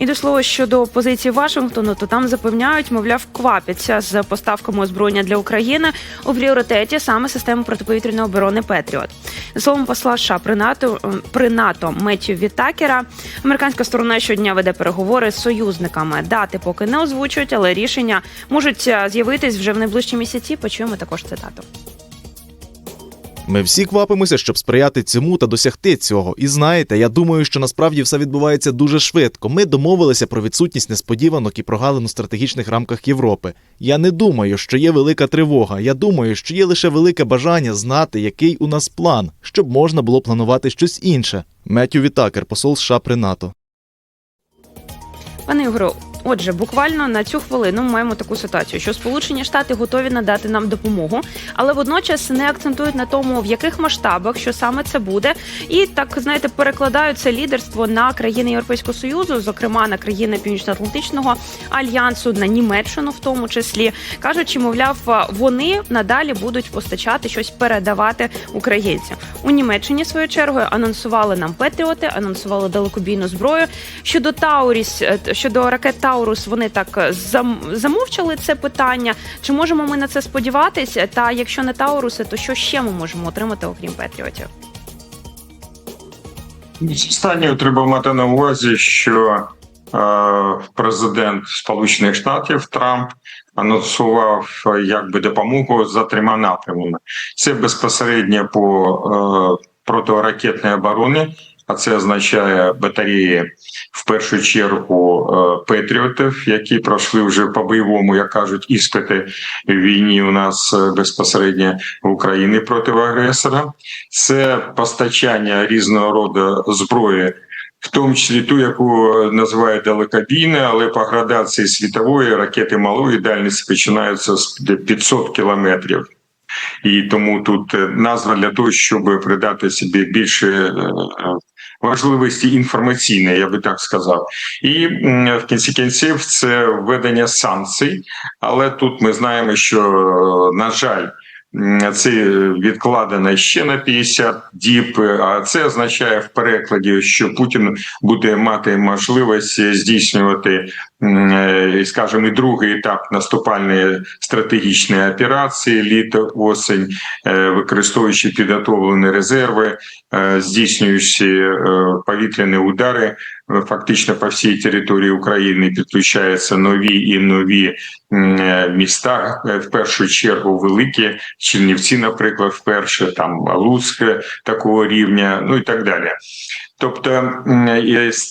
І до слова щодо позиції Вашингтону, то там запевняють, мовляв, квапяться з поставками озброєння для України у пріоритеті саме системи протиповітряної оборони Петріот. За словом посла США при НАТО при НАТО Меттю Вітакера, американська сторона щодня веде переговори з союзниками. Дати поки не озвучують, але рішення можуть е, з'явитись вже в найближчі місяці. Почуємо також цитату. Ми всі квапимося, щоб сприяти цьому та досягти цього. І знаєте, я думаю, що насправді все відбувається дуже швидко. Ми домовилися про відсутність несподіванок і прогалин у стратегічних рамках Європи. Я не думаю, що є велика тривога. Я думаю, що є лише велике бажання знати, який у нас план, щоб можна було планувати щось інше. Меттю Вітакер, посол США при НАТО. Пане Ігорю, отже, буквально на цю хвилину ми маємо таку ситуацію, що Сполучені Штати готові надати нам допомогу, але водночас не акцентують на тому, в яких масштабах, що саме це буде, і так знаєте, перекладають це лідерство на країни Європейського союзу, зокрема на країни Північно-Атлантичного альянсу, на Німеччину, в тому числі кажучи, мовляв, вони надалі будуть постачати щось передавати українцям. У Німеччині своєю чергою анонсували нам Петріоти, анонсували далекобійну зброю. Щодо Тауріс, е, щодо ракет Таурус, вони так е, замовчали це питання. Чи можемо ми на це сподіватися? Та якщо не Тауруси, то що ще ми можемо отримати окрім Петріотів? Останнє треба мати на увазі, що е, президент Сполучених Штатів Трамп анонсував е, якби допомогу за трьома напрямами. Це безпосередньо по протиракетній обороні, а це означає батареї в першу чергу е, патріотів, які пройшли вже по бойовому, як кажуть, іспити війні у нас е, безпосередньо в Україні проти агресора. Це постачання різного роду зброї. В тому числі ту, яку називають далекобійною, але по градації світової ракети малої дальності починаються з 500 кілометрів. І тому тут е, назва для того, щоб придати собі більше е, е, важливості інформаційної, я би так сказав. І в кінці кінців це введення санкцій. Але тут ми знаємо, що на жаль. Це відкладено ще на 50 діб, а це означає в перекладі, що Путін буде мати можливість здійснювати, скажімо, і другий етап наступальної стратегічної операції літо осень, е, використовуючи підготовлені резерви, е, здійснюючи е, повітряні удари. е, Фактично по всій території України підключаються нові і нові е, міста. е, В першу чергу великі Чернівці, наприклад, вперше там Луцьк такого рівня, ну і так далі. Тобто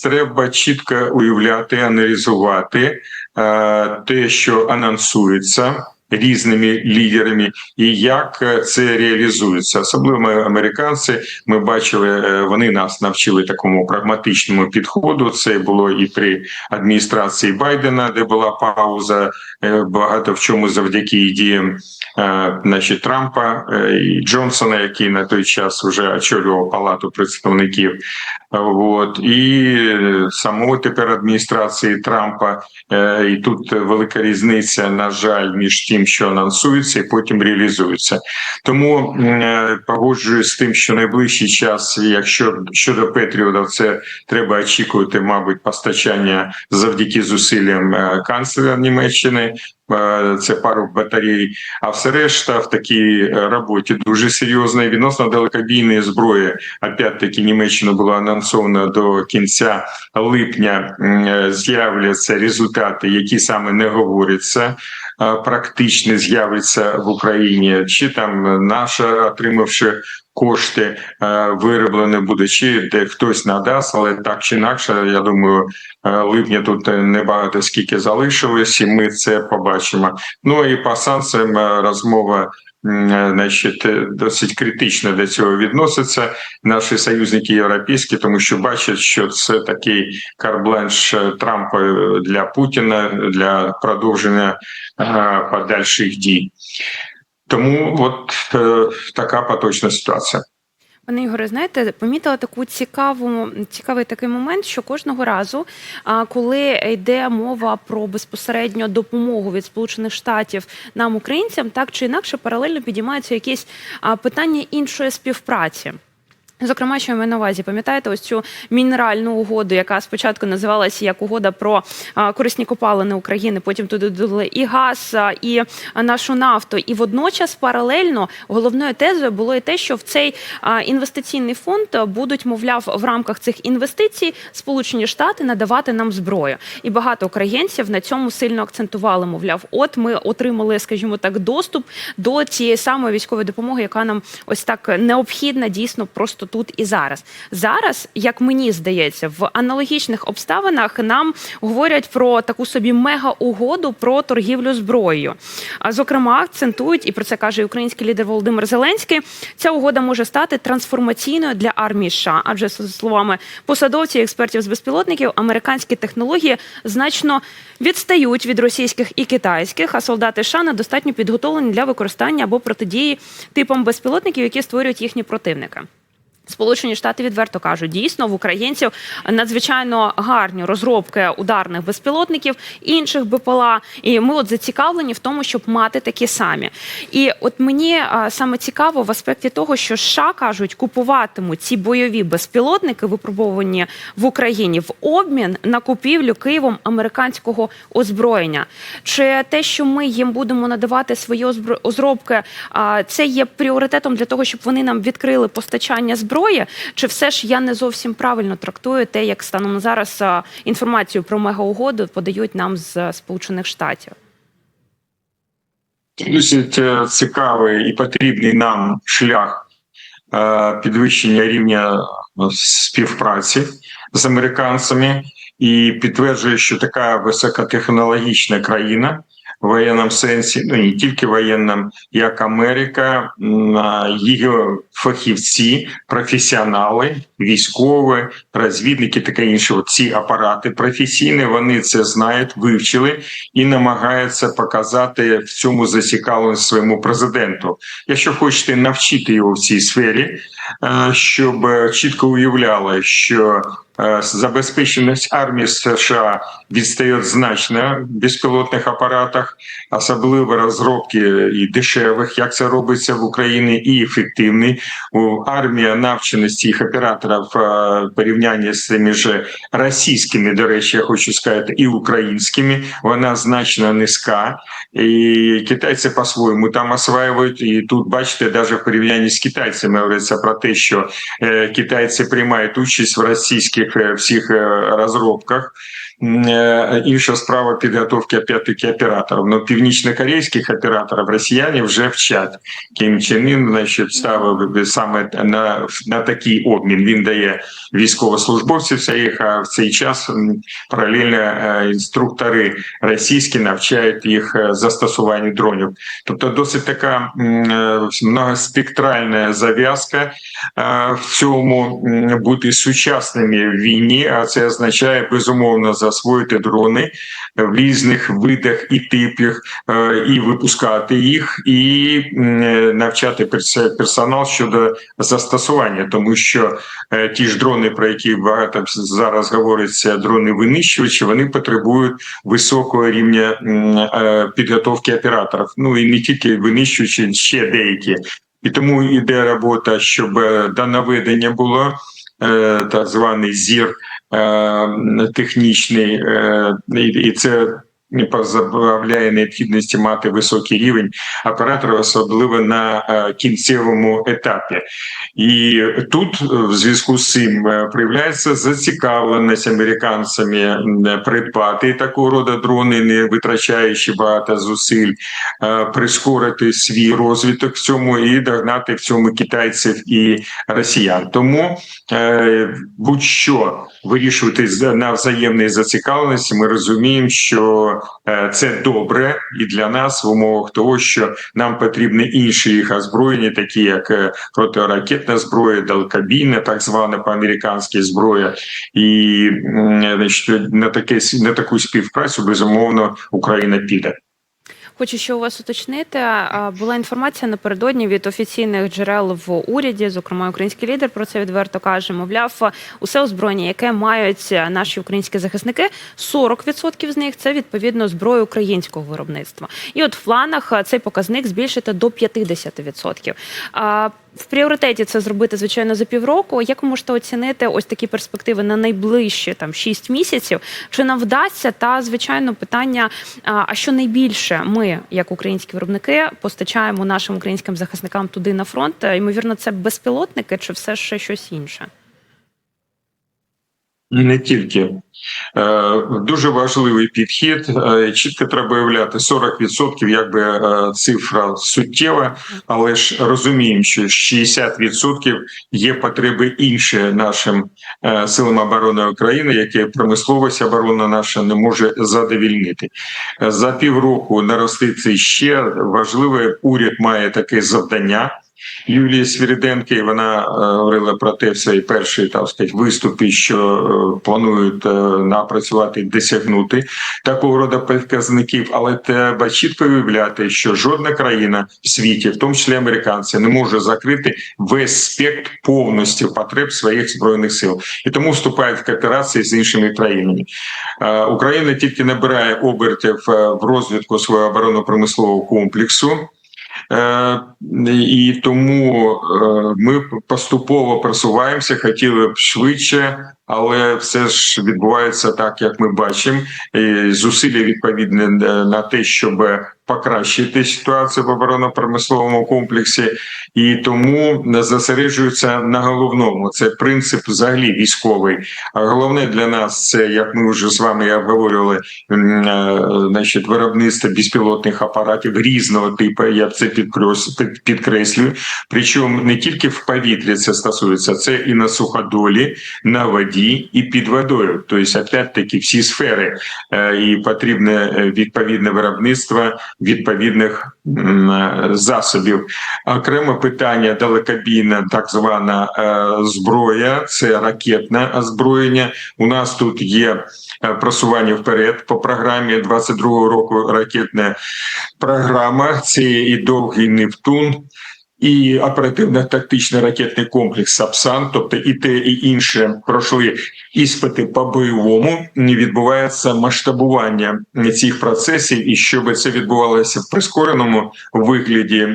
треба чітко уявляти, аналізувати е, те, що анонсується. Різними лідерами, і як е, це реалізується, особливо ми, американці. Ми бачили, е, вони нас навчили такому прагматичному підходу. Це було і при адміністрації Байдена, де була пауза багато в чому завдяки діям значить, Трампа і Джонсона, який на той час вже очолював палату представників. Е, От і е, самого тепер адміністрації Трампа, і тут велика різниця, на жаль, між тим, що анонсується, і потім реалізується. Тому е, погоджуюсь з тим, що найближчий час, якщо щодо Петріода, це треба очікувати, мабуть, постачання завдяки зусиллям е, канцлера Німеччини. Е, Це пару батарей, а все решта в такій роботі дуже серйозна. Відносно далекобійної зброї, опять-таки Німеччина була анонсована до кінця липня. е, З'являться результати, які саме не говоряться. Практично з'являться в Україні, чи там наша, отримавши кошти, е, вироблене буде, чи де хтось надасть, але так чи інакше, я думаю, е, липня тут небагато скільки залишилось, і ми це побачимо. Ну і по санкціям розмова. Е, Значить, е, досить критично до цього відносяться наші союзники європейські, тому що бачать, що це такий карбланш е, Трампа для Путіна для продовження подальших дій. Тому от така поточна ситуація. Пане Ігоре, знаєте, помітила таку цікаву цікавий такий момент, що кожного разу, коли йде мова про безпосередньо допомогу від Сполучених Штатів нам, українцям, так чи інакше паралельно підіймаються якісь питання іншої співпраці. Зокрема, що я маю на увазі, пам'ятаєте ось цю мінеральну угоду, яка спочатку називалася як угода про корисні копалини України. Потім туди додали і газ, і нашу нафту. І водночас паралельно головною тезою було і те, що в цей інвестиційний фонд будуть, мовляв, в рамках цих інвестицій Сполучені Штати надавати нам зброю. І багато українців на цьому сильно акцентували. Мовляв, от ми отримали, скажімо так, доступ до цієї самої військової допомоги, яка нам ось так необхідна дійсно просто тут і зараз. Зараз, як мені здається, в аналогічних обставинах нам говорять про таку собі мега-угоду про торгівлю зброєю. А зокрема, акцентують, і про це каже український лідер Володимир Зеленський. Ця угода може стати трансформаційною для армії США, адже за словами посадовців і експертів з безпілотників, американські технології значно відстають від російських і китайських, а солдати США недостатньо підготовлені для використання або протидії типам безпілотників, які створюють їхні противники. Сполучені Штати відверто кажуть, дійсно в українців надзвичайно гарні розробки ударних безпілотників інших БПЛА. І ми от зацікавлені в тому, щоб мати такі самі. І от мені саме цікаво в аспекті того, що США кажуть, купуватимуть ці бойові безпілотники, випробовані в Україні, в обмін на купівлю Києвом американського озброєння. Чи те, що ми їм будемо надавати свої а, це є пріоритетом для того, щоб вони нам відкрили постачання зброї? Чи все ж я не зовсім правильно трактую те, як станом зараз інформацію про мегаугоду подають нам з Сполучених Штатів? Досить е, цікавий і потрібний нам шлях е, підвищення рівня е, співпраці з американцями, і підтверджує, що така високотехнологічна країна воєнному сенсі, ну не тільки воєнному, як Америка, її фахівці, професіонали, військові, розвідники, таке інше. Ці апарати професійні, вони це знають, вивчили і намагаються показати в цьому зацікавленість своєму президенту. Якщо хочете навчити його в цій сфері, е, щоб чітко уявляли, що забезпеченість армії США відстає значно в безпілотних апаратах, особливо розробки і дешевих, як це робиться в Україні, і ефективний. Армія навченості їх операторів е, в порівнянні з тими ж російськими, до речі, я хочу сказати, і українськими, вона значно низька. І китайці по-своєму там осваюють. І тут бачите, навіть в порівнянні з китайцями говориться про те, що е, китайці приймають участь в російських е, всіх е, розробках. Інша справа підготовки опять-таки операторів. Ну, північно-корейських операторів росіяни вже вчать. Ким Чен Ін, значить, ставив саме на, на такий обмін. Він дає військовослужбовців своїх, а в цей час паралельно інструктори російські навчають їх застосуванню дронів. Тобто досить така многоспектральна зав'язка в цьому бути сучасними в війні, а це означає безумовно засвоїти дрони в різних видах і типах, е, і випускати їх, і е, навчати перс- персонал щодо застосування, тому що е, ті ж дрони, про які багато зараз говориться, дрони винищувачі, вони потребують високого рівня підготовки операторів. Ну і не тільки винищувачі, ще деякі. І тому йде робота, щоб до наведення було так званий зір е, технічний, е, і, це позбавляє необхідності мати високий рівень оператора, особливо на е, кінцевому етапі. І тут, е, в зв'язку з цим, е, проявляється зацікавленість американцями придбати такого роду дрони, не витрачаючи багато зусиль, прискорити свій розвиток в цьому і догнати в цьому китайців і росіян. Тому будь-що вирішувати на взаємній зацікавленості, ми розуміємо, що е, це добре і для нас в умовах того, що нам потрібні інші їх озброєння, такі як е, протиракетна зброя, далекобійна, так звана по-американськи зброя, і м, значить, на таке на таку співпрацю безумовно Україна піде. Хочу ще у вас уточнити. Була інформація напередодні від офіційних джерел в уряді, зокрема, український лідер про це відверто каже. Мовляв, усе озброєння, яке мають наші українські захисники, 40% з них це відповідно зброя українського виробництва. І от в планах цей показник збільшити до 50%. В пріоритеті це зробити звичайно за півроку. Як ви можете оцінити ось такі перспективи на найближчі там 6 місяців? Чи нам вдасться? Та звичайно питання: а що найбільше ми, як українські виробники, постачаємо нашим українським захисникам туди на фронт? Ймовірно, це безпілотники чи все ще щось інше? Не тільки Е, дуже важливий підхід. Е, Чітко треба уявляти 40% якби е, цифра суттєва, але ж розуміємо, що 60% є потреби інші нашим силам оборони України, які промисловість оборона наша не може задовільнити. За півроку наростити ще важливе. Уряд має таке завдання. Юлії Свіриденки вона е, говорила про те в своїй першій так сказати, виступі, що е, планують е, напрацювати досягнути такого роду показників, але треба чітко виявляти, що жодна країна в світі, в тому числі американці, не може закрити весь спектр повністю потреб своїх збройних сил, і тому вступають в кооперації з іншими країнами. Україна тільки набирає обертів в розвитку свого оборонно-промислового комплексу. Е, І тому е, ми поступово просуваємося, хотіли б швидше, але все ж відбувається так, як ми бачимо. І Зусилля відповідне е, на те, щоб покращити ситуацію в оборонно-промисловому комплексі, і тому зосереджуються на головному. Це принцип взагалі військовий. А головне для нас це, як ми вже з вами обговорювали, е, значить, виробництво безпілотних апаратів різного типу. Я це підкрес- підкреслюю. Причому не тільки в повітрі це стосується, це і на суходолі, на воді, і під водою. Тобто, опять-таки, всі сфери Е, і потрібне е, відповідне виробництво відповідних е, засобів. Окреме питання далекобійна, так звана е, зброя, це ракетне озброєння. У нас тут є е, просування вперед по програмі 22-го року. Ракетна програма. Це і довгий Нептун. І оперативно-тактичний ракетний комплекс Сапсан, тобто і те, і інше пройшли іспити по бойовому. Відбувається масштабування цих процесів, і щоб це відбувалося в прискореному вигляді,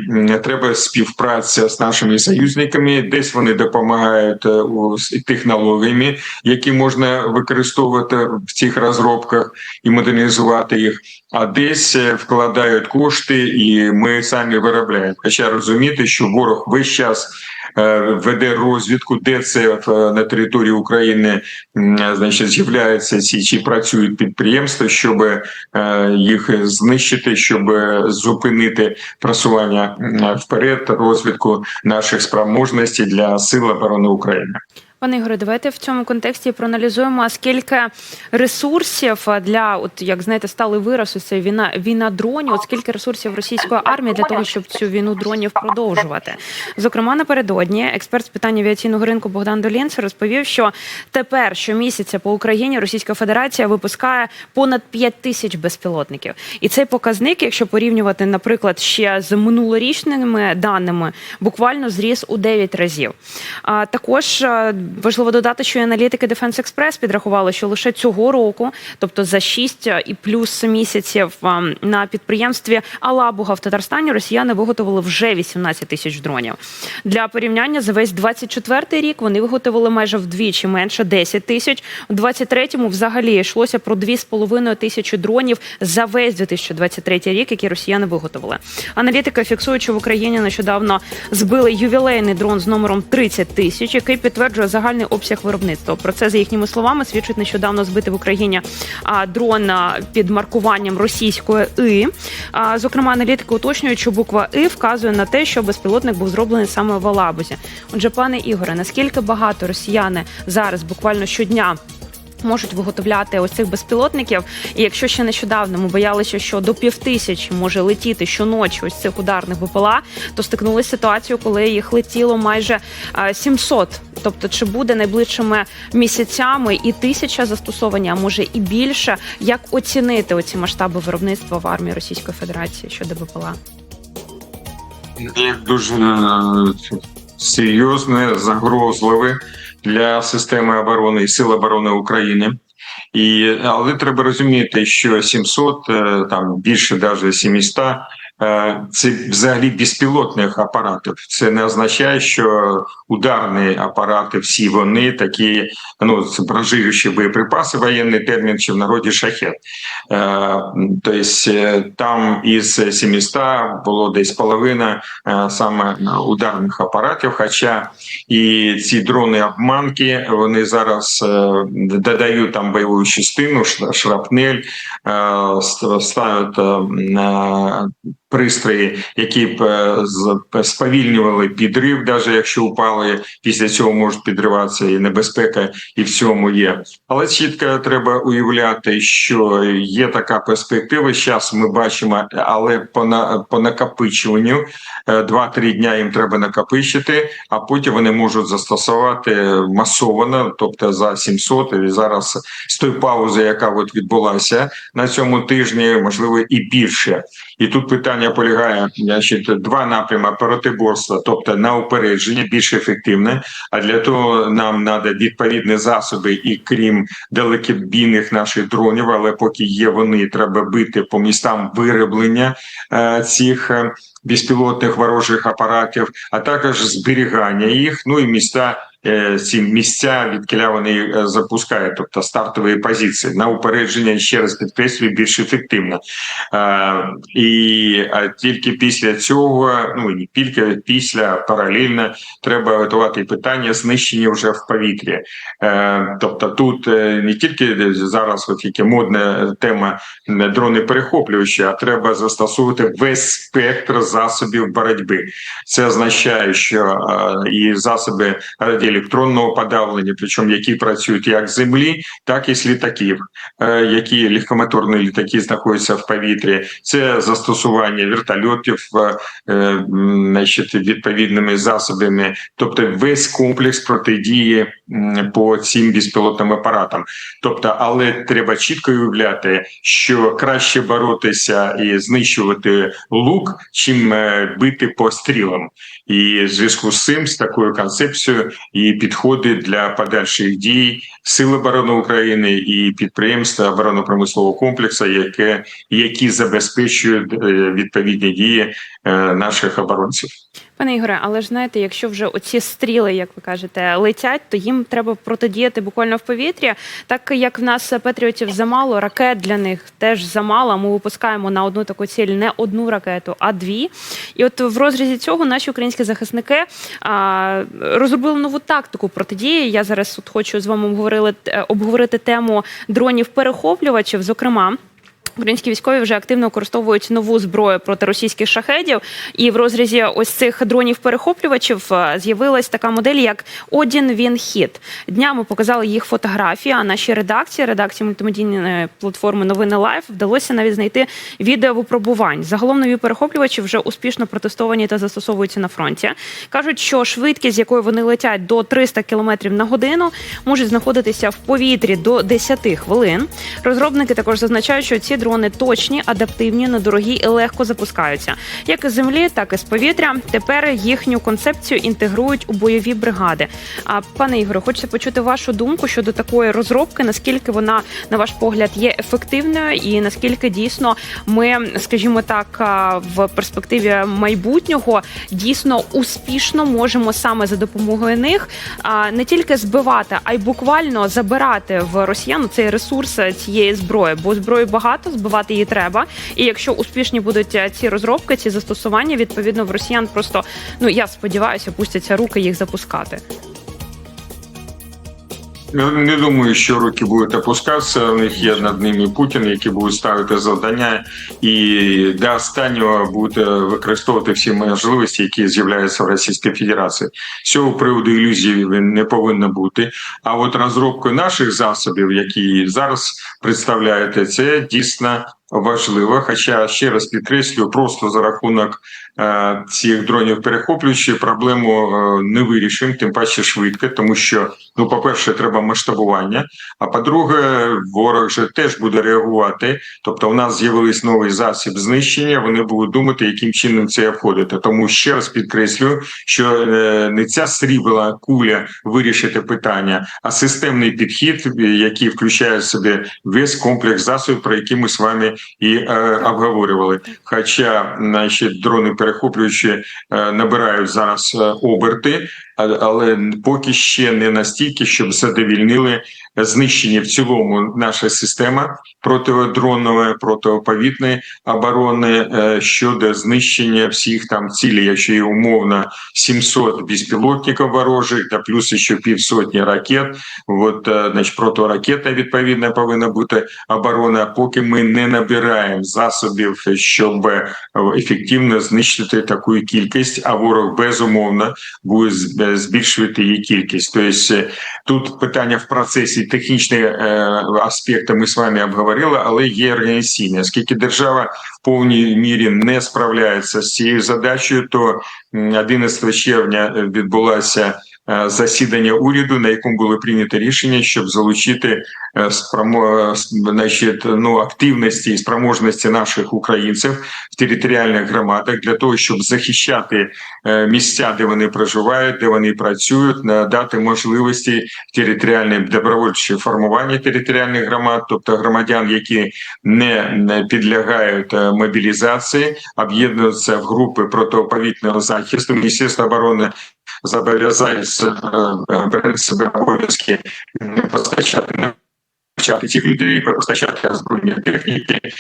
треба співпраця з нашими союзниками. Десь вони допомагають е, з технологіями, які можна використовувати в цих розробках і модернізувати їх. А десь е, вкладають кошти, і ми самі виробляємо. Хоча розуміти, що ворог весь час веде розвідку, де це е, на території України м, значить з'являються ці чи працюють підприємства, щоб е, їх знищити, щоб зупинити просування вперед, розвідку наших спроможностей для сил оборони України. Пане Ігоре, давайте в цьому контексті проаналізуємо, скільки ресурсів для, от як знаєте, стали вираз, ось це війна війна дронів. От скільки ресурсів російської армії для того, щоб цю війну дронів продовжувати. Зокрема, напередодні експерт з питань авіаційного ринку Богдан Долінц розповів, що тепер щомісяця по Україні Російська Федерація випускає понад 5 тисяч безпілотників. І цей показник, якщо порівнювати, наприклад, ще з минулорічними даними, буквально зріс у 9 разів. А також важливо додати, що аналітики Defense Express підрахували, що лише цього року, тобто за 6 і плюс місяців на підприємстві Алабуга в Татарстані, росіяни виготовили вже 18 тисяч дронів. Для порівняння за весь 24-й рік вони виготовили майже вдвічі менше 10 тисяч. У 23-му взагалі йшлося про 2,5 тисячі дронів за весь 2023 рік, які росіяни виготовили. Аналітика фіксує, що в Україні нещодавно збили ювілейний дрон з номером 30 тисяч, який підтверджує загальний обсяг виробництва. Про це за їхніми словами свідчить нещодавно збитий в Україні а, дрон під маркуванням російської і. Зокрема, аналітики уточнюють, що буква І вказує на те, що безпілотник був зроблений саме в Алабузі. Отже, пане Ігоре, наскільки багато росіяни зараз буквально щодня можуть виготовляти ось цих безпілотників. І якщо ще нещодавно ми боялися, що до півтисячі може летіти щоночі ось цих ударних БПЛА, то стикнулися з ситуацією, коли їх летіло майже 700. Тобто, чи буде найближчими місяцями і тисяча застосовані, а може і більше. Як оцінити оці масштаби виробництва в армії Російської Федерації щодо БПЛА? Дуже е, серйозне, загрозливе для системи оборони і сил оборони України. І, але треба розуміти, що 700, е, там більше навіть 700, е, це взагалі безпілотних апаратів. Це не означає, що ударні апарати, всі вони такі, ну бронжируючі боєприпаси, воєнний термін чи в народі шахет. Е, Тобто е, там із 700 було десь половина е, саме ударних апаратів. Хоча і ці дрони обманки вони зараз додають там бойову частину, шрапнель, ставлять пристрої, які б сповільнювали підрив, навіть якщо упали, після цього можуть підриватися і небезпека, і в цьому є. Але чітко треба уявляти, що є така перспектива. Зараз ми бачимо, але по на по накопичуванню е, 2-3 дня їм треба накопичити, а потім вони можуть застосувати масово, тобто за 700, і зараз з тої паузи, яка от відбулася на цьому тижні, можливо, і більше. І тут питання полягає значить, два напрями протиборства, тобто на упередження більш ефективне. А для того нам треба відповідні засоби, і крім далекобійних наших дронів, але поки є вони, треба бити по містам вироблення е, цих. е, Безпілотних ворожих апаратів, а також зберігання їх. Ну і міста ці місця, відкіля вони е, запускають, тобто стартові позиції на упередження ще раз підкреслюю більш ефективно. Е, і тільки після цього, ну і тільки після паралельно треба готувати питання знищення вже в повітрі. Е, тобто тут е, не тільки зараз, от яке модна тема е, дрони перехоплювачі, а треба застосовувати весь спектр засобів боротьби. Це означає, що е, і засоби радіоелектронного подавлення, причому які працюють як з землі, так і з літаків, е, які легкомоторні літаки знаходяться в повітрі. Це застосування вертольотів е, е, значить, відповідними засобами, тобто весь комплекс протидії по цим безпілотним апаратам. Тобто, але треба чітко уявляти, що краще боротися і знищувати лук, чим бити по стрілам. І в зв'язку з цим, з такою концепцією, і підходи для подальших дій Сил оборони України і підприємства оборонно-промислового комплексу, яке які забезпечують е, відповідні дії е, наших оборонців. Пане Ігоре, але ж знаєте, якщо вже оці стріли, як ви кажете, летять, то їм треба протидіяти буквально в повітрі. Так як в нас патріотів замало, ракет для них теж замало. Ми випускаємо на одну таку ціль не одну ракету, а дві. І от в розрізі цього наші українські захисники а, розробили нову тактику протидії. Я зараз от хочу з вами обговорили е, обговорити тему дронів перехоплювачів, зокрема. Українські військові вже активно використовують нову зброю проти російських шахедів. І в розрізі ось цих дронів-перехоплювачів е, з'явилась така модель, як Одін Він Хіт. Днями показали їх фотографії. А нашій редакції, редакції мультимедійної платформи Новини Лайф, вдалося навіть знайти відео випробувань. Загалом нові перехоплювачі вже успішно протестовані та застосовуються на фронті. кажуть, що швидкість, з якою вони летять до 300 км на годину, можуть знаходитися в повітрі до 10 хвилин. Розробники також зазначають, що ці дрони точні, адаптивні, недорогі і легко запускаються, як із землі, так і з повітря. Тепер їхню концепцію інтегрують у бойові бригади. А пане Ігоре, хочеться почути вашу думку щодо такої розробки. Наскільки вона, на ваш погляд, є ефективною, і наскільки дійсно ми, скажімо так, в перспективі майбутнього дійсно успішно можемо саме за допомогою них не тільки збивати, а й буквально забирати в росіян цей ресурс е, цієї зброї, бо зброї багато, збивати її треба. І якщо успішні будуть е, ці розробки, ці застосування, відповідно в росіян просто ну я сподіваюся, пустяться руки їх запускати. Я не думаю, що руки будуть опускатися. У них є над ними Путін, які будуть ставити завдання, і до останнього буде використовувати всі можливості, які з'являються в Російській Федерації. Цього приводу ілюзії не повинно бути. А от розробкою наших засобів, які зараз представляєте, це дійсно важливо. Хоча ще раз підкреслюю, просто за рахунок е, цих дронів перехоплюючи проблему е, не вирішимо, тим паче швидко, тому що ну, по-перше, треба масштабування. А по-друге, ворог же теж буде реагувати. Тобто, у нас з'явились новий засіб знищення. Вони будуть думати, яким чином це обходити. Тому ще раз підкреслюю, що е, не ця срібла куля вирішити питання, а системний підхід, який включає в себе весь комплекс засобів, про які ми з вами і е, обговорювали. Хоча наші дрони перехоплюючі е, набирають зараз е, оберти, але поки ще не настільки, щоб задовільнили знищення в цілому наша система протидронової, протиповітної оборони е, щодо знищення всіх там цілей, якщо є умовно 700 безпілотників ворожих, та плюс ще півсотні ракет. От, е, значить, протиракета відповідно повинна бути оборона, поки ми не набираємо засобів, щоб е, ефективно знищити таку кількість, а ворог безумовно буде збільшувати її кількість. Тобто тут питання в процесі технічні е, аспекти ми з вами обговорили, але є організаційні. Оскільки держава в повній мірі не справляється з цією задачею, то м, 11 червня е, відбулося е, засідання уряду, на якому було прийнято рішення, щоб залучити е, спромо, значить, ну, активності і спроможності наших українців в територіальних громадах для того, щоб захищати е, місця, де вони проживають, де вони працюють, надати можливості територіальне добровольче формування територіальних громад, тобто громадян, які не підлягають е, мобілізації, об'єднуються в групи протиповітного захисту. Міністерство оборони зобов'язається е, е, на себе обов'язки не постачати навчати цих людей, постачати озброєння техніки, е,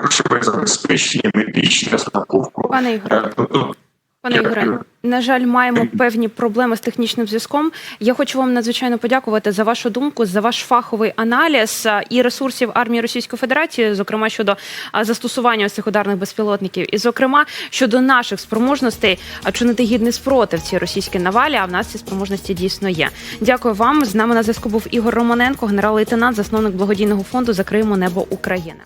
грошове забезпечення, медичне страховку. Пане Ігоре, Е, тобто пане Ігоре, на жаль, маємо певні проблеми з технічним зв'язком. Я хочу вам надзвичайно подякувати за вашу думку, за ваш фаховий аналіз і ресурсів армії Російської Федерації, зокрема щодо застосування цих ударних безпілотників, і зокрема щодо наших спроможностей а, чинити гідний спротив цій російській навалі. А в нас ці спроможності дійсно є. Дякую вам. З нами на зв'язку був Ігор Романенко, генерал-лейтенант, засновник благодійного фонду Закриємо небо України.